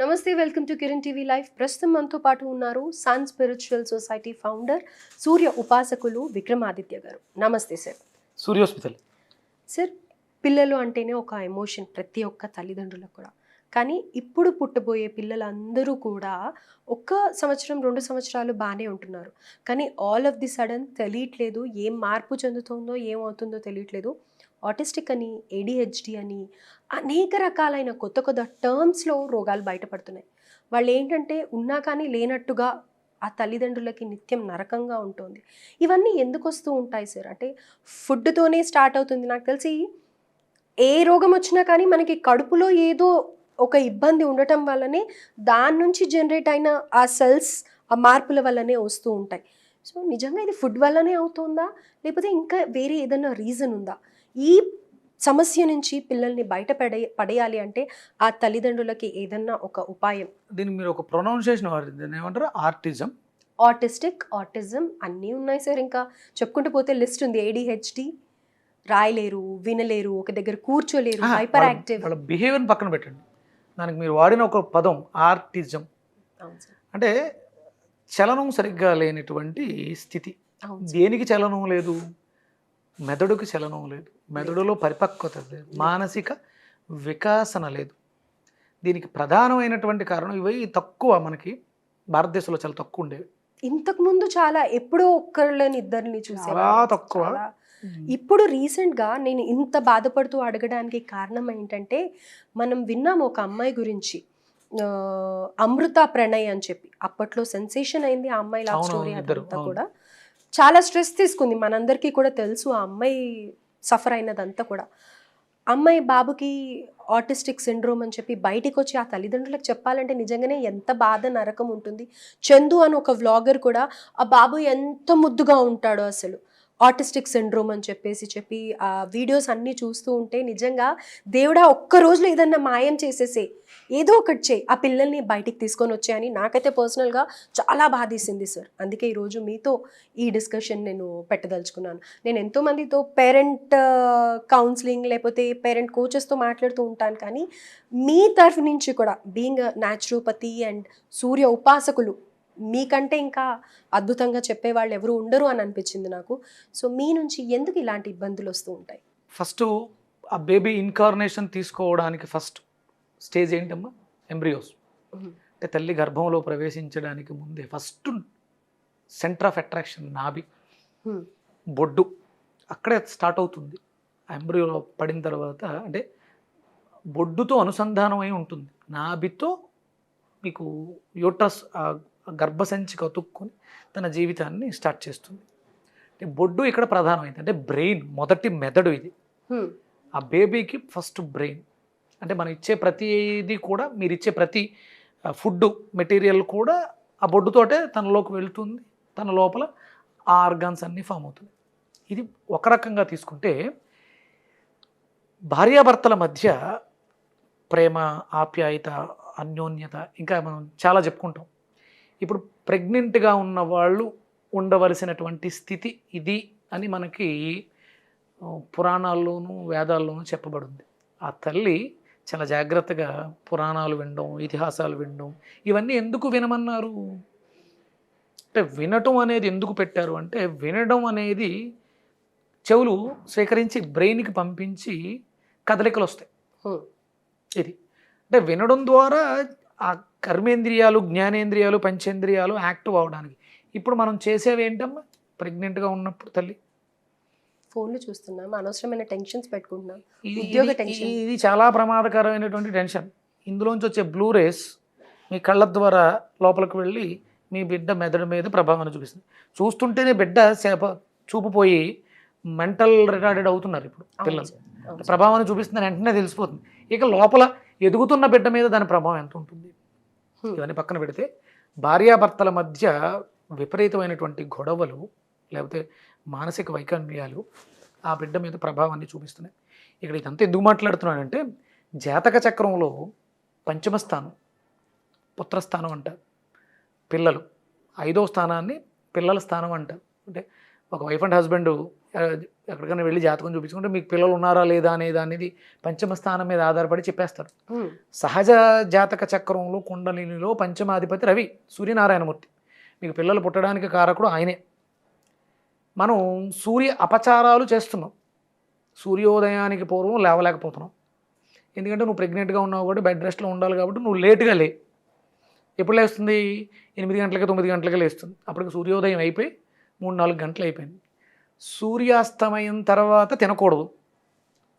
నమస్తే welcome to Kiran TV live ప్రస్తుతం మనతో పాటు ఉన్నారు sun spiritual society founder Surya ఉపాసకులు విక్రమాదిత్య గారు. నమస్తే సార్. సూర్యోస్మితల్ సార్ పిల్లలు అంటేనే ఒక ఎమోషన్ ప్రతి ఒక్క తల్లిదండ్రులకు కూడా. కానీ ఇప్పుడు పుట్టబోయే పిల్లలందరూ కూడా ఒక్క సంవత్సరం రెండు సంవత్సరాలు బాగానే ఉంటున్నారు. కానీ ఆల్ ఆఫ్ ది సడన్ తెలియట్లేదు ఏం మార్పు చెందుతుందో ఏమవుతుందో తెలియట్లేదు. ఆటిస్టిక్ అని ఏడిహెచ్డి అని అనేక రకాలైన కొత్త కొత్త టర్మ్స్లో రోగాలు బయటపడుతున్నాయి. వాళ్ళు ఏంటంటే ఉన్నా కానీ లేనట్టుగా ఆ తల్లిదండ్రులకి నిత్యం నరకంగా ఉంటుంది. ఇవన్నీ ఎందుకు వస్తూ ఉంటాయి సార్? అంటే ఫుడ్తోనే స్టార్ట్ అవుతుంది. నాకు తెలిసి ఏ రోగం వచ్చినా కానీ మనకి కడుపులో ఏదో ఒక ఇబ్బంది ఉండటం వల్లనే దాని నుంచి జనరేట్ అయిన ఆ సెల్స్ ఆ మార్పుల వల్లనే వస్తూ ఉంటాయి. సో నిజంగా ఇది ఫుడ్ వల్లనే అవుతుందా? లేకపోతే ఇంకా వేరే ఏదైనా రీజన్ ఉందా? ఈ సమస్య నుంచి పిల్లల్ని బయట పడే పడేయాలి అంటే ఆ తల్లిదండ్రులకి ఏదన్నా ఒక ఉపాయం. దీనికి మీరు ఒక ప్రొనౌన్సియేషన్ దీన్ని ఏమంటారు? ఆర్టిజం. ఆటిస్టిక్ ఆటిజం అన్నీ ఉన్నాయి సార్ ఇంకా. చెప్పుకుంటూ పోతే లిస్ట్ ఉంది. ఏడిహెచ్డి రాయలేరు వినలేరు ఒక దగ్గర కూర్చోలేరు హైపర్ యాక్టివ్ వాళ్ళ బిహేవియర్ పక్కన పెట్టండి. దానికి మీరు వాడిన ఒక పదం ఆర్టిజం. అంటే చలనం సరిగ్గా లేనటువంటి స్థితి. దేనికి చలనం లేదు? మెదడుకి చలనం లేదు. మెదడులో పరిపక్వత లేదు. మానసిక వికాసన లేదు. దీనికి ప్రధానమైనటువంటి కారణం ఇవి తక్కువ మనకి భారతదేశంలో చాలా తక్కువ ఉండేవి. ఇంతకు ముందు చాలా ఎప్పుడో ఒక్కళ్ళని ఇద్దరిని చూసే చాలా తక్కువ. ఇప్పుడు recent గా నేను ఇంత బాధపడుతూ అడగడానికి కారణం ఏంటంటే మనం విన్నాము ఒక అమ్మాయి గురించి. అమృత ప్రణయ్ అని చెప్పి. అప్పట్లో సెన్సేషన్ అయింది ఆ అమ్మాయి లవ్ స్టోరీ అదంతా. కూడా. చాలా స్ట్రెస్ తీసుకుంది. మనందరికీ కూడా తెలుసు ఆ అమ్మాయి సఫర్ అయినదంతా కూడా. అమ్మాయి బాబుకి ఆటిస్టిక్ సిండ్రోమ్ అని చెప్పి బయటికి వచ్చి ఆ తల్లిదండ్రులకు చెప్పాలంటే నిజంగానే ఎంత బాధ నరకం ఉంటుంది. చందు అని ఒక వ్లాగర్ కూడా ఆ బాబు ఎంత ముద్దుగా ఉంటాడో అసలు. ఆటిస్టిక్ సిండ్రోమ్ అని చెప్పేసి చెప్పి ఆ వీడియోస్ అన్నీ చూస్తూ ఉంటే నిజంగా దేవుడా ఒక్క రోజులో ఏదన్నా మాయం చేసేసే ఏదో ఒకటి చేయి. ఆ పిల్లల్ని బయటికి తీసుకొని వచ్చాయని నాకైతే పర్సనల్గా చాలా బాధేసింది సార్. అందుకే ఈరోజు మీతో ఈ డిస్కషన్ నేను పెట్టదలుచుకున్నాను. నేను ఎంతోమందితో పేరెంట్ కౌన్సిలింగ్ లేకపోతే పేరెంట్ కోచెస్తో మాట్లాడుతూ ఉంటాను కానీ మీ తరఫు నుంచి కూడా బీయింగ్ న్యాచురోపతి అండ్ సూర్య ఉపాసకులు మీకంటే ఇంకా అద్భుతంగా చెప్పేవాళ్ళు ఎవరు ఉండరు అని అనిపించింది నాకు. సో మీ నుంచి ఎందుకు ఇలాంటి ఇబ్బందులు వస్తూ ఉంటాయి? ఫస్ట్ ఆ బేబీ ఇన్కార్నేషన్ తీసుకోవడానికి ఫస్ట్ స్టేజ్ ఏంటమ్మా? ఎంబ్రియోస్. అంటే తల్లి గర్భంలో ప్రవేశించడానికి ముందే ఫస్ట్ సెంటర్ ఆఫ్ అట్రాక్షన్ నాభి. బొడ్డు. అక్కడే స్టార్ట్ అవుతుంది. ఎంబ్రియోలో పడిన తర్వాత అంటే బొడ్డుతో అనుసంధానమై ఉంటుంది. నాభితో మీకు యూట్రస్ గర్భసంచికి అతుక్కొని తన జీవితాన్ని స్టార్ట్ చేస్తుంది. అంటే బొడ్డు ఇక్కడ ప్రధానమైంది. అంటే బ్రెయిన్ మొదటి మెదడు ఇది. ఆ బేబీకి ఫస్ట్ బ్రెయిన్. అంటే మనం ఇచ్చే ప్రతిది కూడా మీరు ఇచ్చే ప్రతి ఫుడ్ మెటీరియల్ కూడా ఆ బొడ్డుతోటే తనలోకి వెళ్తుంది. తన లోపల ఆ ఆర్గాన్స్ అన్నీ ఫామ్ అవుతుంది. ఇది ఒక రకంగా తీసుకుంటే భార్యాభర్తల మధ్య ప్రేమ ఆప్యాయత అన్యోన్యత ఇంకా మనం చాలా చెప్పుకుంటాం. ఇప్పుడు ప్రెగ్నెంట్గా ఉన్న వాళ్ళు ఉండవలసినటువంటి స్థితి ఇది అని మనకి పురాణాల్లోనూ వేదాల్లోనూ చెప్పబడింది ఆ తల్లి చాలా జాగ్రత్తగా పురాణాలు వినడం ఇతిహాసాలు వినడం ఇవన్నీ ఎందుకు వినమన్నారు? అంటే వినటం అనేది ఎందుకు పెట్టారు? అంటే వినడం అనేది చెవులు స్వీకరించి బ్రెయిన్కి పంపించి కదలికలు వస్తాయి. ఇది. అంటే వినడం ద్వారా ఆ కర్మేంద్రియాలు జ్ఞానేంద్రియాలు పంచేంద్రియాలు యాక్టివ్ అవడానికి ఇప్పుడు మనం చేసేవి ఏంటమ్మా? ప్రెగ్నెంట్గా ఉన్నప్పుడు తల్లి. ఫోన్లు చూస్తున్నాం అనవసరమైన టెన్షన్స్ పెట్టుకుంటున్నాం ఇది- ఉద్యోగ టెన్షన్. ఇది చాలా ప్రమాదకరమైనటువంటి టెన్షన్ ఇందులోంచి వచ్చే బ్లూ రేస్ మీ కళ్ళ ద్వారా లోపలికి వెళ్ళి మీ బిడ్డ మెదడు మీద ప్రభావాన్ని చూపిస్తుంది. చూస్తుంటేనే బిడ్డ సేప చూపు పోయి మెంటల్ రిటార్డెడ్ అవుతున్నారు ఇప్పుడు పిల్లలు. ప్రభావాన్ని చూపిస్తుందని వెంటనే తెలిసిపోతుంది. ఇక లోపల ఎదుగుతున్న బిడ్డ మీద దాని ప్రభావం ఎంత ఉంటుంది. Hmm. ఇవన్నీ పక్కన పెడితే భార్యాభర్తల మధ్య విపరీతమైనటువంటి గొడవలు లేకపోతే మానసిక వైకల్యాలు ఆ బిడ్డ మీద ప్రభావాన్ని చూపిస్తున్నాయి. ఇక్కడ ఇదంతా ఎందుకు మాట్లాడుతున్నానంటే జాతక చక్రంలో పంచమ స్థానం పుత్రస్థానం అంటారు పిల్లలు ఐదవ స్థానాన్ని పిల్లల స్థానం అంటారు అంటే ఒక వైఫ్ అండ్ హస్బెండ్ ఎక్కడికైనా వెళ్ళి జాతకం చూపించుకుంటే మీకు పిల్లలు ఉన్నారా లేదా అనేది అనేది పంచమ స్థానం మీద ఆధారపడి చెప్పేస్తారు. సహజ జాతక చక్రంలో కుండలినిలో పంచమాధిపతి రవి సూర్యనారాయణమూర్తి. మీకు పిల్లలు పుట్టడానికి కారకుడు ఆయనే. మనం సూర్య అపచారాలు చేస్తున్నాం. సూర్యోదయానికి పూర్వం లేవలేకపోతున్నాం. ఎందుకంటే నువ్వు ప్రెగ్నెంట్గా ఉన్నావు కాబట్టి బెడ్ రెస్ట్లో ఉండాలి కాబట్టి నువ్వు లేట్గా లే. ఎప్పుడు లేస్తుంది? ఎనిమిది గంటలకి తొమ్మిది గంటలకి లేస్తుంది. అప్పటికి సూర్యోదయం అయిపోయి మూడు నాలుగు గంటలు అయిపోయింది. సూర్యాస్తమయం తర్వాత తినకూడదు.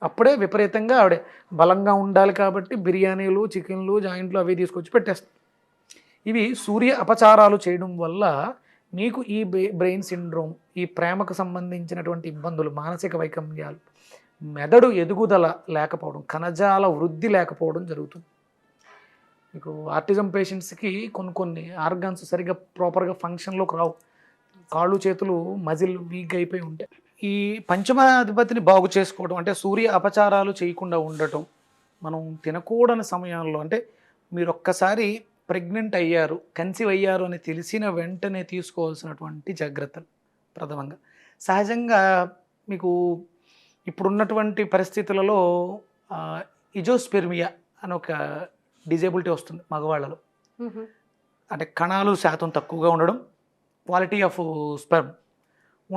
అప్పుడే విపరీతంగా ఆవిడ బలంగా ఉండాలి కాబట్టి బిర్యానీలు చికెన్లు జాయింట్లు అవి తీసుకొచ్చి పెట్టేస్తాం ఇవి సూర్య అపచారాలు చేయడం వల్ల మీకు ఈ బ్రెయిన్ సిండ్రోమ్ ఈ ప్రేమకు సంబంధించినటువంటి ఇబ్బందులు మానసిక వైకల్యాలు మెదడు ఎదుగుదల లేకపోవడం కణజాల వృద్ధి లేకపోవడం జరుగుతుంది. మీకు ఆర్టిజం పేషెంట్స్కి కొన్ని కొన్ని ఆర్గాన్స్ సరిగ్గా ప్రాపర్గా ఫంక్షన్లోకి రావు. కాళ్ళు చేతులు మజిల్ వీక్ అయిపోయి ఉంటాయి ఈ పంచమాధిపతిని బాగు చేసుకోవడం అంటే సూర్య అపచారాలు చేయకుండా ఉండటం మనం తినకూడని సమయంలో అంటే మీరు ఒక్కసారి ప్రెగ్నెంట్ అయ్యారు కన్సీవ్ అయ్యారు అని తెలిసిన వెంటనే తీసుకోవాల్సినటువంటి జాగ్రత్తలు ప్రథమంగా. సహజంగా మీకు ఇప్పుడున్నటువంటి పరిస్థితులలో ఇజోస్పెర్మియా అని ఒక డిజేబిలిటీ వస్తుంది మగవాళ్ళలో. అంటే కణాలు శాతం తక్కువగా ఉండడం క్వాలిటీ ఆఫ్ స్పెర్మ్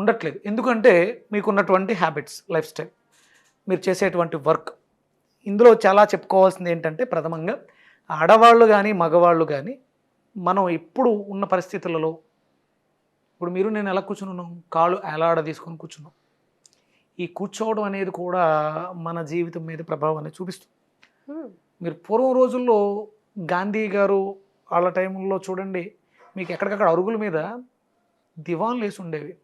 ఉండట్లేదు. ఎందుకంటే మీకున్నటువంటి హ్యాబిట్స్ లైఫ్ స్టైల్ మీరు చేసేటువంటి వర్క్. ఇందులో చాలా చెప్పుకోవాల్సింది ఏంటంటే ప్రథమంగా ఆడవాళ్ళు కానీ మగవాళ్ళు కానీ మనం ఇప్పుడు ఉన్న పరిస్థితులలో ఇప్పుడు మీరు నేను ఎలా కూర్చున్నాం కాళ్ళు ఏలాడ తీసుకొని కూర్చున్నాం. ఈ కూర్చోవడం అనేది కూడా మన జీవితం మీద ప్రభావాన్ని చూపిస్తుంది. మీరు పూర్వం రోజుల్లో గాంధీ గారు వాళ్ళ టైంలో చూడండి మీకు ఎక్కడికక్కడ అరుగుల మీద దివాన్లు వేసి ఉండేవి.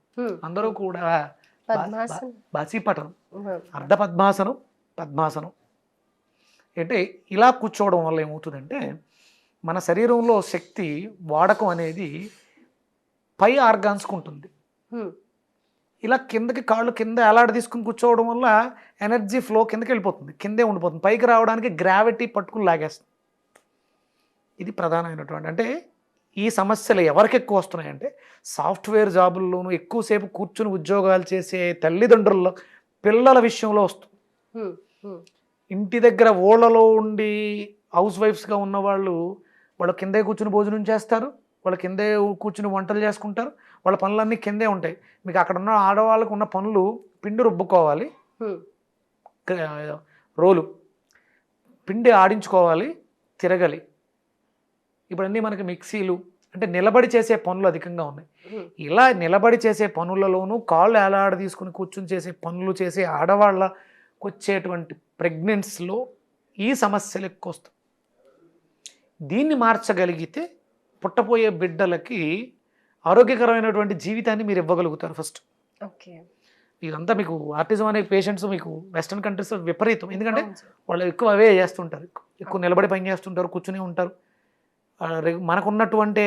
అందరూ కూడా పద్మాసనం. బాసీపటం అర్ధ పద్మాసనం పద్మాసనం. అంటే ఇలా కూర్చోవడం వల్ల ఏమవుతుందంటే మన శరీరంలో శక్తి వాడకం అనేది పై ఆర్గాన్స్కి ఉంటుంది. ఇలా కిందకి కాళ్ళు కింద ఎలాడ తీసుకుని కూర్చోవడం వల్ల ఎనర్జీ ఫ్లో కిందకి వెళ్ళిపోతుంది. కిందే ఉండిపోతుంది. పైకి రావడానికి గ్రావిటీ పట్టుకుని లాగేస్తుంది. ఇది ప్రధానమైనటువంటి అంటే ఈ సమస్యలు ఎవరికి ఎక్కువ వస్తున్నాయంటే సాఫ్ట్వేర్ జాబుల్లోనూ ఎక్కువసేపు కూర్చుని ఉద్యోగాలు చేసే తల్లిదండ్రుల్లో పిల్లల విషయంలో వస్తుంది. ఇంటి దగ్గర ఓళ్ళలో ఉండి హౌస్ వైఫ్స్గా ఉన్నవాళ్ళు వాళ్ళ కిందే కూర్చుని భోజనం చేస్తారు వాళ్ళ కిందే కూర్చుని వంటలు చేసుకుంటారు వాళ్ళ పనులన్నీ కిందే ఉంటాయి. మీకు అక్కడ ఉన్న ఆడవాళ్ళకు ఉన్న పనులు పిండి రుబ్బుకోవాలి. రోలు. పిండి ఆడించుకోవాలి తిరగలి. ఇప్పుడు అన్నీ మనకి మిక్సీలు అంటే నిలబడి చేసే పనులు అధికంగా ఉన్నాయి. ఇలా నిలబడి చేసే పనులలోనూ కాళ్ళు ఏలాడ తీసుకుని కూర్చుని చేసే పనులు చేసే ఆడవాళ్ళకు వచ్చేటువంటి ప్రెగ్నెన్సీలో ఈ సమస్యలు ఎక్కువ వస్తాయి. దీన్ని మార్చగలిగితే పుట్టపోయే బిడ్డలకి ఆరోగ్యకరమైనటువంటి జీవితాన్ని మీరు ఇవ్వగలుగుతారు ఫస్ట్ ఓకే. ఇదంతా మీకు ఆర్టిజం అనే పేషెంట్స్ మీకు వెస్ట్రన్ కంట్రీస్ విపరీతం. ఎందుకంటే. వాళ్ళు ఎక్కువ అవే చేస్తుంటారు. ఎక్కువ నిలబడి పని చేస్తుంటారు కూర్చుని ఉంటారు. మనకున్నటువంటి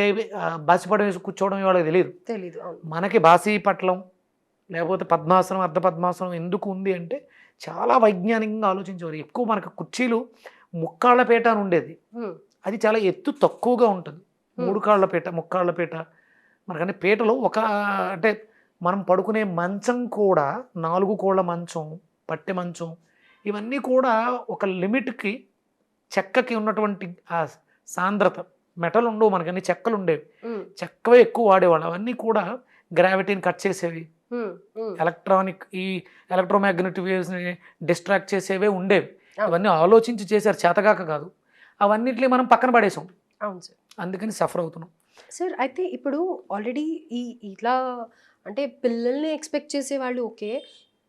బాసిపడం వేసి కూర్చోవడం వాళ్ళకి తెలియదు అవును. మనకి బాసీ పట్లం లేకపోతే పద్మాసనం అర్ధ పద్మాసనం ఎందుకు ఉంది అంటే చాలా వైజ్ఞానికంగా ఆలోచించేవారు. ఎక్కువ మనకు కుర్చీలు ముక్కాళ్ళ పీట అని ఉండేది. అది చాలా ఎత్తు తక్కువగా ఉంటుంది. మూడు కాళ్ళ పీట ముక్కాళ్ళ పీట. మనకంటే పీటలో ఒక అంటే మనం పడుకునే మంచం కూడా నాలుగు కోళ్ళ మంచం పట్టె మంచం ఇవన్నీ కూడా ఒక లిమిట్కి చెక్కకి ఉన్నటువంటి ఆ సాంద్రత. మెటల్ ఉండవు మనకన్నీ చెక్కలు ఉండేవి చెక్కవే ఎక్కువ వాడేవాళ్ళు. అవన్నీ కూడా గ్రావిటీని కట్ చేసేవి. ఎలక్ట్రానిక్ ఈ ఎలక్ట్రోమాగ్నెటిక్ వేవ్స్ని డిస్ట్రాక్ట్ చేసేవే ఉండేవి. అవును. అవన్నీ ఆలోచించి చేశారు చేతగాక కాదు. అవన్నిటిని మనం పక్కన పడేసాం అవును సార్. అందుకని సఫర్ అవుతున్నాం. సార్ అయితే ఇప్పుడు ఆల్రెడీ ఈ ఇలా అంటే పిల్లల్ని ఎక్స్పెక్ట్ చేసే వాళ్ళు ఓకే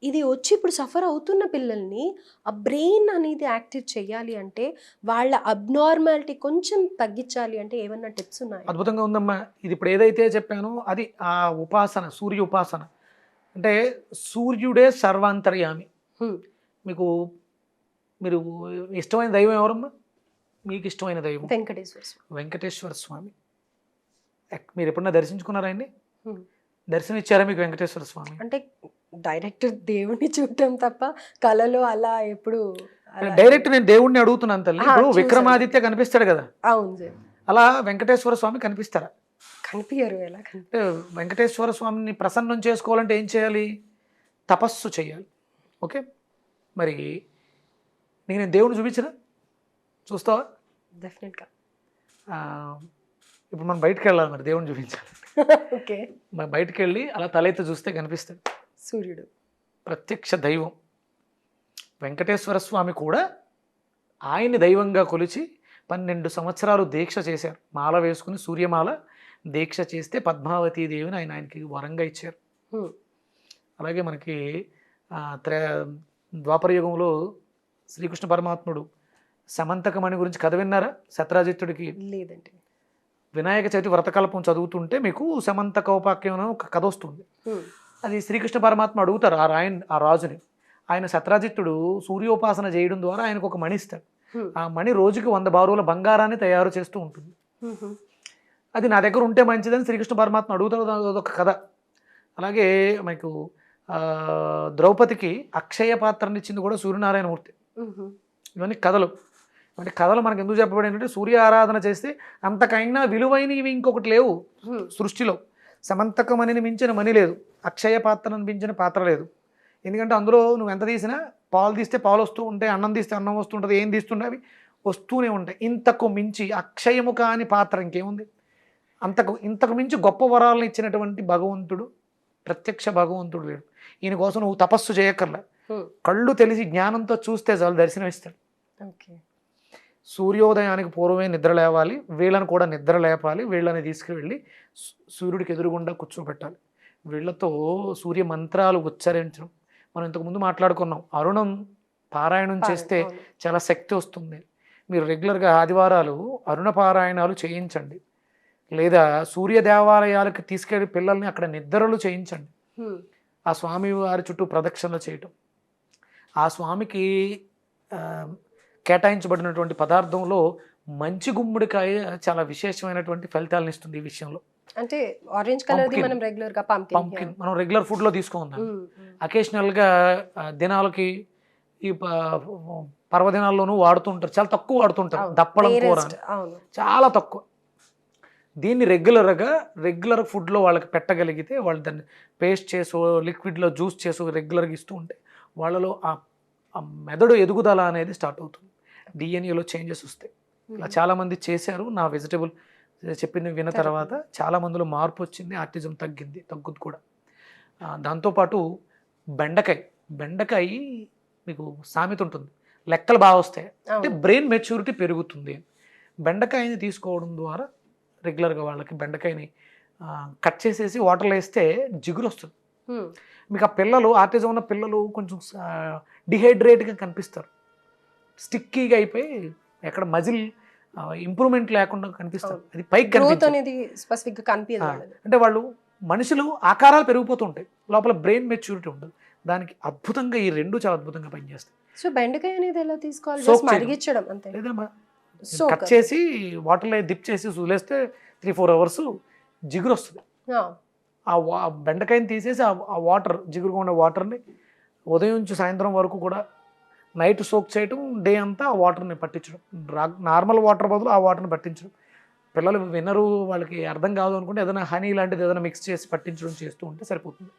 ఇది వచ్చి ఇప్పుడు సఫర్ అవుతున్న పిల్లల్ని ఆ బ్రెయిన్ అనేది యాక్టివ్ చేయాలి అంటే వాళ్ళ అబ్నార్మాలిటీ కొంచెం తగ్గించాలి అంటే ఏమన్నా టిప్స్ ఉన్నాయి? అద్భుతంగా ఉందమ్మా. ఇది ఇప్పుడు ఏదైతే చెప్పానో అది ఆ ఉపాసన సూర్య ఉపాసన. అంటే సూర్యుడే సర్వాంతర్యామి. మీకు మీరు ఇష్టమైన దైవం ఎవరమ్మా? మీకు ఇష్టమైన దైవం. వెంకటేశ్వర స్వామి. వెంకటేశ్వర స్వామి. మీరు ఎప్పుడన్నా దర్శించుకున్నారా Hmm. దర్శనం ఇచ్చారా మీకు వెంకటేశ్వర స్వామి? అంటే డైరెక్ట్ దేవుణ్ణి చూడటం తప్ప కళలో అలా ఎప్పుడు డైరెక్ట్ నేను దేవుణ్ణి అడుగుతున్నాను తల్లి. ఇప్పుడు. విక్రమాదిత్య కనిపిస్తాడు కదా. అవును అలా వెంకటేశ్వర స్వామి కనిపిస్తారా? కనిపించరు ఎలా వెంకటేశ్వర స్వామిని ప్రసన్నం చేసుకోవాలంటే ఏం చేయాలి? తపస్సు చేయాలి. ఓకే? మరి నీకు నేను దేవుని చూపించిన? చూస్తావా? డెఫినెట్గా ఇప్పుడు మనం బయటికి వెళ్ళాలి మరి దేవుని చూపించాలి. ఓకే. బయటికి వెళ్ళి అలా తలెత్తి చూస్తే కనిపిస్తాడు. సూర్యుడు. ప్రత్యక్ష దైవం. వెంకటేశ్వర స్వామి కూడా ఆయన్ని దైవంగా కొలిచి పన్నెండు సంవత్సరాలు దీక్ష చేశారు. మాల వేసుకుని సూర్యమాల దీక్ష చేస్తే పద్మావతీ దేవిని ఆయన ఆయనకి వరంగా ఇచ్చారు. అలాగే మనకి త్రే ద్వాపర యుగంలో శ్రీకృష్ణ పరమాత్ముడు సమంతకమణి గురించి కథ విన్నారా? శత్రాజిత్తుడికి లేదండి. వినాయక చవితి వ్రతకల్పం చదువుతుంటే మీకు సమంతకోపాఖ్యం అనే ఒక కథ వస్తుంది. అది శ్రీకృష్ణ పరమాత్మ అడుగుతారు ఆ రాయన్ ఆ రాజుని ఆయన సత్రాజిత్తుడు సూర్యోపాసన చేయడం ద్వారా ఆయనకు ఒక మణి ఇస్తాడు. ఆ మణి రోజుకి వంద బారుల బంగారాన్ని తయారు చేస్తూ ఉంటుంది. అది నా దగ్గర ఉంటే మంచిదని శ్రీకృష్ణ పరమాత్మ అడుగుతాడు అదొక కథ అలాగే మీకు ద్రౌపదికి అక్షయ పాత్రని ఇచ్చింది కూడా సూర్యనారాయణమూర్తి. ఇవన్నీ కథలు ఇవన్నీ కథలు మనకు ఎందుకు చెప్పబడి ఏంటంటే సూర్య ఆరాధన చేస్తే అంతకైనా విలువైనవి ఇంకొకటి లేవు. సృష్టిలో. సమంతకమణిని మించిన మణి లేదు. అక్షయ పాత్రను మించిన పాత్ర లేదు. ఎందుకంటే అందులో నువ్వు ఎంత తీసినా పాలు తీస్తే పాలు వస్తూ ఉంటాయి అన్నం తీస్తే అన్నం వస్తుంటుంది ఏం తీస్తుంటే అవి వస్తూనే ఉంటాయి. ఇంతకు మించి అక్షయము కాని పాత్ర ఇంకేముంది? అంతకు ఇంతకు మించి గొప్ప వరాలను ఇచ్చినటువంటి భగవంతుడు ప్రత్యక్ష భగవంతుడు లేడు. ఈయన కోసం నువ్వు తపస్సు చేయక్కర్లే. కళ్ళు తెలిసి జ్ఞానంతో చూస్తే చాలు దర్శనం ఇస్తాడు ఓకే. సూర్యోదయానికి పూర్వమే నిద్ర లేవాలి వీళ్ళని కూడా నిద్ర లేపాలి వీళ్ళని తీసుకువెళ్ళి సూర్యుడికి ఎదురుగుండా కూర్చోబెట్టాలి. వీళ్ళతో సూర్య మంత్రాలు ఉచ్చరించడం. మనం ఇంతకుముందు మాట్లాడుకున్నాం అరుణం పారాయణం చేస్తే. చాలా శక్తి వస్తుంది. మీరు రెగ్యులర్గా ఆదివారాలు అరుణ పారాయణాలు చేయించండి. లేదా సూర్య దేవాలయాలకు తీసుకెళ్ళి పిల్లల్ని అక్కడ నిద్రలు చేయించండి. ఆ స్వామి వారి చుట్టూ ప్రదక్షిణలు చేయటం. ఆ స్వామికి కేటాయించబడినటువంటి పదార్థంలో మంచి గుమ్మడికాయ చాలా విశేషమైనటువంటి ఫలితాలను ఇస్తుంది ఈ విషయంలో. అంటే ఆరెంజ్ కలర్. మనం రెగ్యులర్గా పంకిన్ మనం రెగ్యులర్ ఫుడ్లో తీసుకుందాం అకేషనల్గా దినాలకి ఈ పర్వదినాల్లోనూ వాడుతుంటారు చాలా తక్కువ వాడుతుంటారు దప్పడం కూర చాలా తక్కువ. దీన్ని రెగ్యులర్గా రెగ్యులర్ ఫుడ్లో వాళ్ళకి పెట్టగలిగితే వాళ్ళు దాన్ని పేస్ట్ చేసో లిక్విడ్లో జ్యూస్ చేసో రెగ్యులర్గా ఇస్తూ ఉంటే వాళ్ళలో ఆ మెదడు ఎదుగుదల అనేది స్టార్ట్ అవుతుంది. డిఎన్ఏలో చేంజెస్ వస్తాయి. ఇలా చాలామంది చేశారు. నా వెజిటబుల్ చెప్పింది విన్న తర్వాత చాలా మందిలో మార్పు వచ్చింది ఆర్టిజం తగ్గింది తగ్గుద్ది కూడా. దాంతోపాటు బెండకాయ బెండకాయ మీకు సామెత ఉంటుంది. లెక్కలు బాగా వస్తాయి. అంటే. బ్రెయిన్ మెచ్యూరిటీ పెరుగుతుంది. బెండకాయని తీసుకోవడం ద్వారా రెగ్యులర్గా వాళ్ళకి బెండకాయని కట్ చేసేసి వాటర్లో వేస్తే జిగురు వస్తుంది. మీకు ఆ పిల్లలు ఆర్టిజం ఉన్న పిల్లలు కొంచెం డిహైడ్రేట్గా కనిపిస్తారు. స్టిక్కీగా అయిపోయి ఎక్కడ మజిల్ ఇంప్రూవ్మెంట్ లేకుండా కనిపిస్తారు అవును. అది పైకి అనేది స్పెసిఫిక్గా కనిపించదు. అంటే వాళ్ళు మనుషులు ఆకారాలు పెరిగిపోతుంటాయి. లోపల బ్రెయిన్ మెచ్యూరిటీ ఉండదు. దానికి అద్భుతంగా ఈ రెండు చాలా అద్భుతంగా పనిచేస్తాయి. సో బెండకాయ అనేది ఎలా తీసుకోవాలి. మరిగించడం అంతే. కట్ చేసి వాటర్లో డిప్ చేసి వదిలేస్తే త్రీ ఫోర్ అవర్స్ జిగురు వస్తుంది. ఆ, బెండకాయని తీసేసి ఆ- ఆ వాటర్ జిగురుగా ఉన్న వాటర్ని ఉదయం నుంచి సాయంత్రం వరకు కూడా నైట్ సోక్ చేయటం డే అంతా ఆ వాటర్ని పట్టించడం. నార్మల్ వాటర్ బదులు ఆ వాటర్ని పట్టించడం. పిల్లలు వినరు వాళ్ళకి అర్థం కాదు అనుకుంటే ఏదైనా హనీ లాంటిది ఏదైనా మిక్స్ చేసి పట్టించడం చేస్తూ ఉంటే సరిపోతుంది.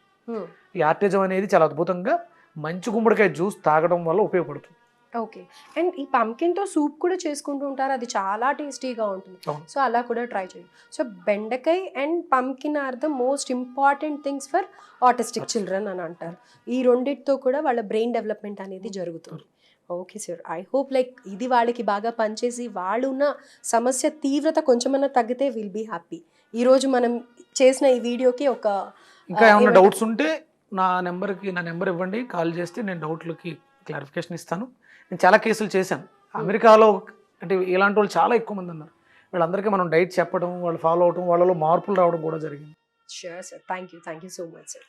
ఈ ఆర్టిజం అనేది చాలా అద్భుతంగా మంచి గుమ్మడికాయ జ్యూస్ తాగడం వల్ల ఉపయోగపడుతుంది. ఓకే. అండ్ ఈ పంకిన్తో సూప్ కూడా చేసుకుంటూ ఉంటారు. అది చాలా టేస్టీగా ఉంటుంది. సో అలా కూడా ట్రై చేయండి. So bendakaya and pumpkin are the most important things for autistic children అని అంటారు. ఈ రెండిటితో కూడా వాళ్ళ బ్రెయిన్ డెవలప్మెంట్ అనేది జరుగుతుంది. Okay sir. I hope like ఇది వాళ్ళకి బాగా పనిచేసి వాళ్ళు ఉన్న సమస్య తీవ్రత కొంచెమన్నా తగ్గితే విల్ బీ హ్యాపీ. ఈరోజు మనం చేసిన ఈ వీడియోకి ఒక ఇంకా ఏమైనా- డౌట్స్ ఉంటే నా నెంబర్కి నా నెంబర్ ఇవ్వండి. కాల్ చేస్తే నేను డౌట్లకి క్లారిఫికేషన్ ఇస్తాను. నేను చాలా కేసులు చేశాను. అమెరికాలో అంటే ఇలాంటి వాళ్ళు చాలా ఎక్కువ మంది ఉన్నారు. వీళ్ళందరికీ మనం డైట్ చెప్పడం వాళ్ళు ఫాలో అవడం వాళ్ళలో మార్పులు రావడం కూడా జరిగింది. Thank you thank you so much sir